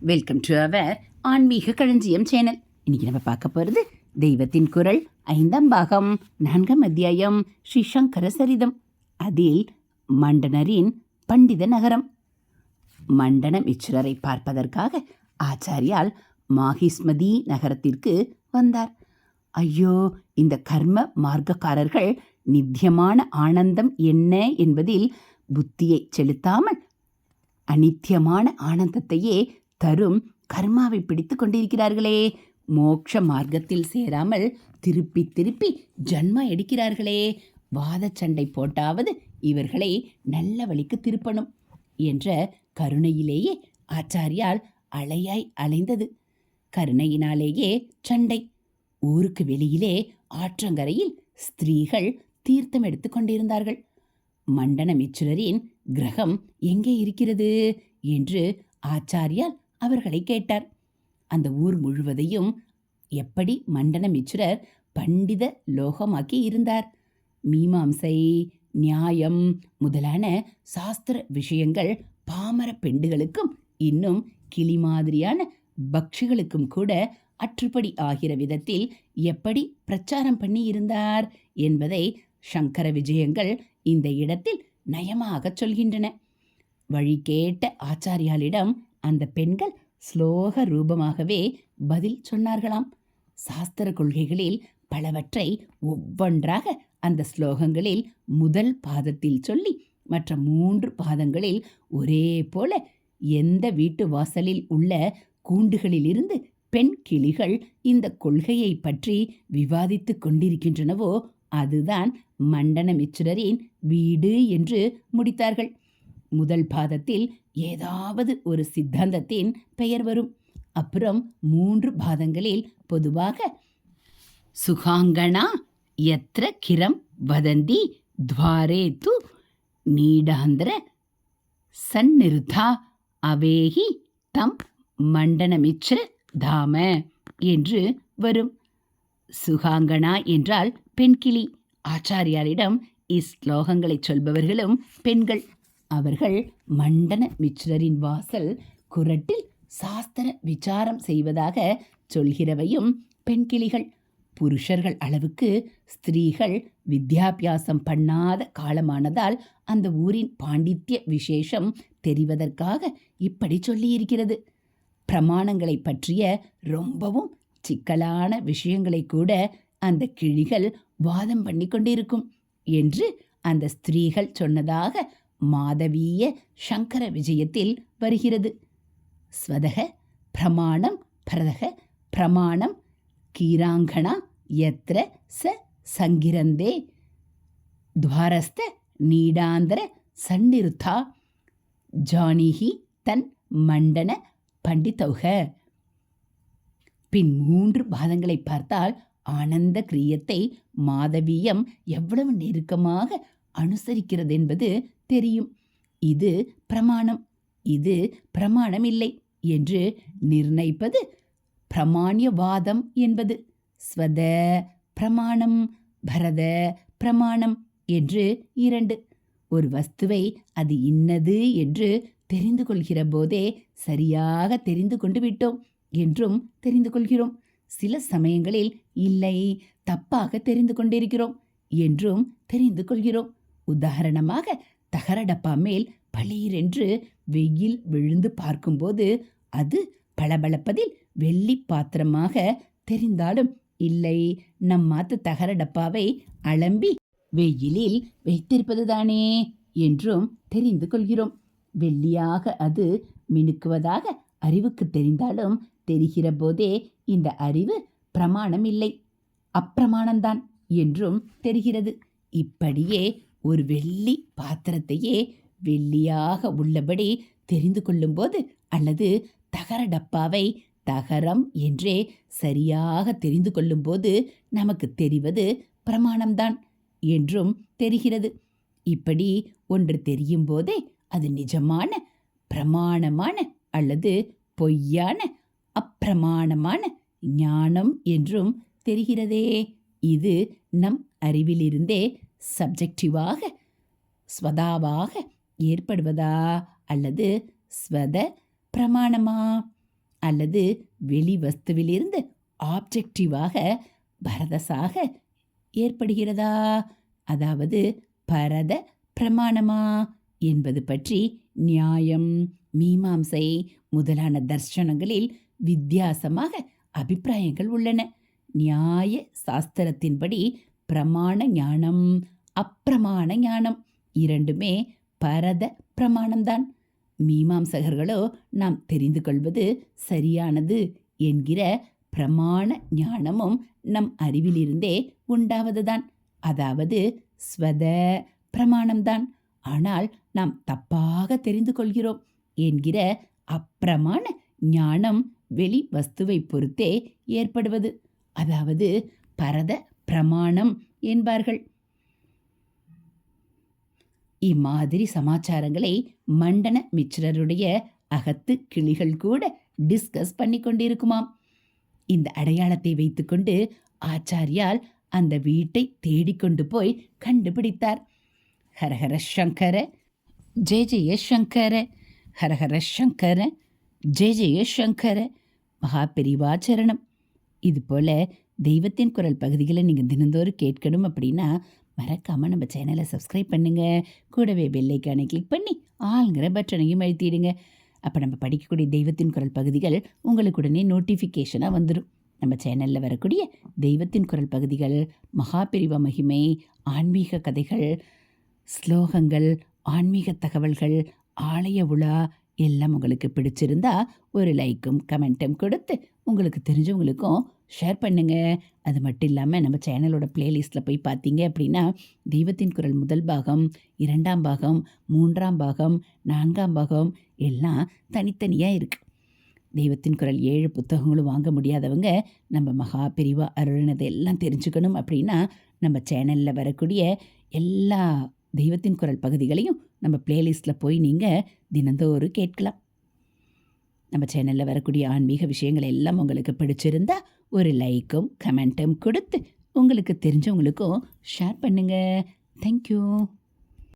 Welcome to our ஆன்மீக களஞ்சியம் channel இன்னைக்கு நம்ம பார்க்க போகிறது தெய்வத்தின் குரல் ஐந்தாம் பாகம் நான்காம் அத்தியாயம் ஸ்ரீ சங்கர சரிதம். அதில் மண்டனரின் பண்டித நகரம். மண்டன மிச்சுரரை பார்ப்பதற்காக ஆச்சாரியால் மாகிஸ்மதி நகரத்திற்கு வந்தார். ஐயோ இந்த கர்ம மார்க்கக்காரர்கள் நித்தியமான ஆனந்தம் என்ன என்பதில் புத்தியை செலுத்தாமல் அனித்தியமான ஆனந்தத்தையே தரும் கர்மாவை பிடித்து கொண்டிருக்கிறார்களே. மோட்ச மார்க்கத்தில் சேராமல் திருப்பி திருப்பி ஜன்ம எடுக்கிறார்களே. வாதச்சண்டை போட்டாவது இவர்களை நல்ல வழிக்கு திருப்பணும் என்ற கருணையிலேயே ஆச்சாரியால் அலையாய் அலைந்தது. கருணையினாலேயே சண்டை. ஊருக்கு வெளியிலே ஆற்றங்கரையில் ஸ்திரீகள் தீர்த்தம் எடுத்துக் கொண்டிருந்தார்கள். மண்டன மிச்சுரரின் கிரகம் எங்கே இருக்கிறது? என்று ஆச்சாரியால் அவர்களை கேட்டார். அந்த ஊர் முழுவதையும் எப்படி மண்டன மிச்சுரர் பண்டித லோகமாக்கி இருந்தார்? மீமாம்சை நியாயம் முதலான சாஸ்திர விஷயங்கள் பாமர பெண்டுகளுக்கும் இன்னும் கிளி மாதிரியான பக்ஷிகளுக்கும் கூட அற்றுப்படி ஆகிற விதத்தில் எப்படி பிரச்சாரம் பண்ணி இருந்தார் என்பதை சங்கர விஜயங்கள் இந்த இடத்தில் நயமாகச் சொல்கின்றன. வழி கேட்ட ஆச்சாரியாலிடம் அந்த பெண்கள் ஸ்லோக ரூபமாகவே பதில் சொன்னார்களாம். சாஸ்திர கொள்கைகளில் பலவற்றை ஒவ்வொன்றாக அந்த ஸ்லோகங்களில் முதல் பாதத்தில் சொல்லி மற்ற மூன்று பாதங்களில் ஒரே போல எந்த வீட்டு வாசலில் உள்ள கூண்டுகளிலிருந்து பெண் கிளிகள் இந்த கொள்கையை பற்றி விவாதித்துக் கொண்டிருக்கின்றனவோ அதுதான் மண்டன மிச்சுரரின் வீடு என்று முடித்தார்கள். முதல் பாதத்தில் ஏதாவது ஒரு சித்தாந்தத்தின் பெயர் வரும். அப்புறம் மூன்று பாதங்களில் பொதுவாக சுகாங்கனா எத்திர கிரம் வதந்தி துவாரே து நீடாந்திர சந்நிருதா அவேகி தம் மண்டனமிச்சிர தாம என்று வரும். சுகாங்கனா என்றால் பெண்கிளி. ஆச்சாரியாரிடம் இஸ்லோகங்களை சொல்பவர்களும் பெண்கள். அவர்கள் மண்டன மிச்ரரின் வாசல் குரட்டில் சாஸ்திர விசாரம் செய்வதாக சொல்கிறவையும் பெண்கிளிகள். புருஷர்கள் அளவுக்கு ஸ்திரீகள் வித்யாபியாசம் பண்ணாத காலமானதால் அந்த ஊரின் பாண்டித்ய விசேஷம் தெரிவதற்காக இப்படி சொல்லியிருக்கிறது. பிரமாணங்களை பற்றிய ரொம்பவும் சிக்கலான விஷயங்களை கூட அந்த கிழிகள் வாதம் பண்ணி கொண்டிருக்கும் என்று அந்த ஸ்திரீகள் சொன்னதாக மாதவீய சங்கர விஜயத்தில் வருகிறது. ஸ்வதக பிரமாணம் பரதக பிரமாணம் கீராங்கணா எத்திர ச சங்கிரந்தே துவாரஸ்த நீடாந்தர சந்நிருத்தா ஜானிஹி தன் மண்டன பண்டிதௌக. பின் மூன்று பாதங்களை பார்த்தால் ஆனந்த கிரியத்தை மாதவியம் எவ்வளவு நெருக்கமாக அனுசரிக்கிறது என்பது தெரியும். இது பிரமாணம். இது பிரமாணம் இல்லை என்று நிர்ணயிப்பது பிரமாணியவாதம் என்பது. ஸ்வத பிரமாணம் பரத பிரமாணம் என்று இரண்டு. ஒரு வஸ்துவை அது இன்னது என்று தெரிந்து கொள்கிற போதே சரியாக தெரிந்து கொண்டு விட்டோம் என்றும் தெரிந்து கொள்கிறோம். சில சமயங்களில் இல்லை தப்பாக தெரிந்து கொண்டிருக்கிறோம் என்றும் தெரிந்து கொள்கிறோம். உதாரணமாக தகர டப்பா மேல் பளீரென்று வெயில் விழுந்து பார்க்கும்போது அது பளபளப்பதில் வெள்ளி பாத்திரமாக தெரிந்தாலும் இல்லை நம் மாத்து தகர டப்பாவை அலம்பி வெயிலில் வைத்திருப்பதுதானே என்றும் தெரிந்து கொள்கிறோம். வெள்ளியாக அது மினுக்குவதாக அறிவுக்கு தெரிந்தாலும் தெரிகிற போதே இந்த அறிவு பிரமாணம் இல்லை அப்பிரமாணம்தான் என்றும் தெரிகிறது. இப்படியே ஒரு வெள்ளி பாத்திரத்தையே வெள்ளியாக உள்ளபடி தெரிந்து கொள்ளும்போது அல்லது தகர டப்பாவை தகரம் என்றே சரியாக தெரிந்து கொள்ளும்போது நமக்கு தெரிவது பிரமாணம்தான் என்றும் தெரிகிறது. இப்படி ஒன்று தெரியும் போதே அது நிஜமான பிரமாணமான அல்லது பொய்யான அப்பிரமாணமான ஞானம் என்றும் தெரிகிறதே. இது நம் அறிவிலிருந்தே சப்ஜெக்டிவாக ஸ்வதாவாக ஏற்படுவதா அல்லது ஸ்வத பிரமாணமா அல்லது வெளி வஸ்துவிலிருந்து ஆப்ஜெக்டிவாக பரதசாக ஏற்படுகிறதா? அதாவது பரத பிரமாணமா என்பது பற்றி நியாயம் மீமாம்சை முதலான தர்சனங்களில் வித்தியாசமாக அபிப்பிராயங்கள் உள்ளன. நியாய சாஸ்திரத்தின்படி பிரமாண ஞானம் அப்பிரமாண ஞானம். இரண்டுமே பரத பிரமாணம்தான். மீமாம்சகர்களோ நாம் தெரிந்து கொள்வது சரியானது என்கிற பிரமாண ஞானமும் நம் அறிவிலிருந்தே உண்டாவதுதான். அதாவது ஸ்வத பிரமாணம்தான். ஆனால் நாம் தப்பாக தெரிந்து கொள்கிறோம் என்கிற அப்பிரமாண ஞானம் வெளி வஸ்துவை பொறுத்தே ஏற்படுவது. அதாவது பரத பிரமாணம் என்பார்கள். இம்மாதிரி சமாச்சாரங்களை மண்டன மிச்சிரருடைய அகத்து கிளிகள் கூட டிஸ்கஸ் பண்ணி கொண்டிருக்குமாம். இந்த அடையாளத்தை வைத்துக்கொண்டு ஆச்சாரியால் அந்த வீட்டை தேடிக்கொண்டு போய் கண்டுபிடித்தார். ஹரஹர சங்கர ஜெய ஜெய சங்கர ஹரஹர சங்கர ஜெய ஜெய சங்கர மகாபெரிவாச்சரணம் இதுபோல தெய்வத்தின் குரல் பகுதிகளை நீங்கள் தினந்தோறும் கேட்கணும் அப்படின்னா மறக்காமல் நம்ம சேனலை சப்ஸ்கிரைப் பண்ணுங்கள் கூடவே பெல்லைக்கானை கிளிக் பண்ணி ஆளுங்கிற பட்டனையும் அழுத்திடுங்க. அப்போ நம்ம படிக்கக்கூடிய தெய்வத்தின் குரல் பகுதிகள் உங்களுக்கு உடனே நோட்டிஃபிகேஷனாக வந்துடும் நம்ம சேனலில் வரக்கூடிய தெய்வத்தின் குரல் பகுதிகள் மகாபிரிவ மகிமை ஆன்மீக கதைகள் ஸ்லோகங்கள் ஆன்மீக தகவல்கள் ஆலய உலா எல்லாம் உங்களுக்கு பிடிச்சிருந்தா ஒரு லைக்கும் கமெண்ட்டும் கொடுத்து உங்களுக்கு தெரிஞ்சவங்களுக்கும் ஷேர் பண்ணுங்க. அது மட்டும் இல்லாமல் நம்ம சேனலோட பிளேலிஸ்ட்டில் போய் பார்த்தீங்க அப்படின்னா தெய்வத்தின் குரல் முதல் பாகம் இரண்டாம் பாகம் மூன்றாம் பாகம் நான்காம் பாகம் எல்லாம் தனித்தனியாக இருக்குது தெய்வத்தின் குரல் ஏழு புத்தகங்களும் வாங்க முடியாதவங்க நம்ம மகா பிரிவா அருள்னதை எல்லாம் தெரிஞ்சுக்கணும் அப்படின்னா நம்ம சேனலில் வரக்கூடிய எல்லா தெய்வத்தின் குரல் பகுதிகளையும் நம்ம பிளேலிஸ்ட்டில் போய் நீங்கள் தினந்தோறும் கேட்கலாம். நம்ம சேனலில் வரக்கூடிய ஆன்மீக விஷயங்கள் எல்லாம் உங்களுக்கு பிடிச்சிருந்தா ஒரு லைக்கும் கமெண்ட்டும் கொடுத்து உங்களுக்கு தெரிஞ்சவங்களுக்கும் ஷேர் பண்ணுங்கள் தேங்க்யூ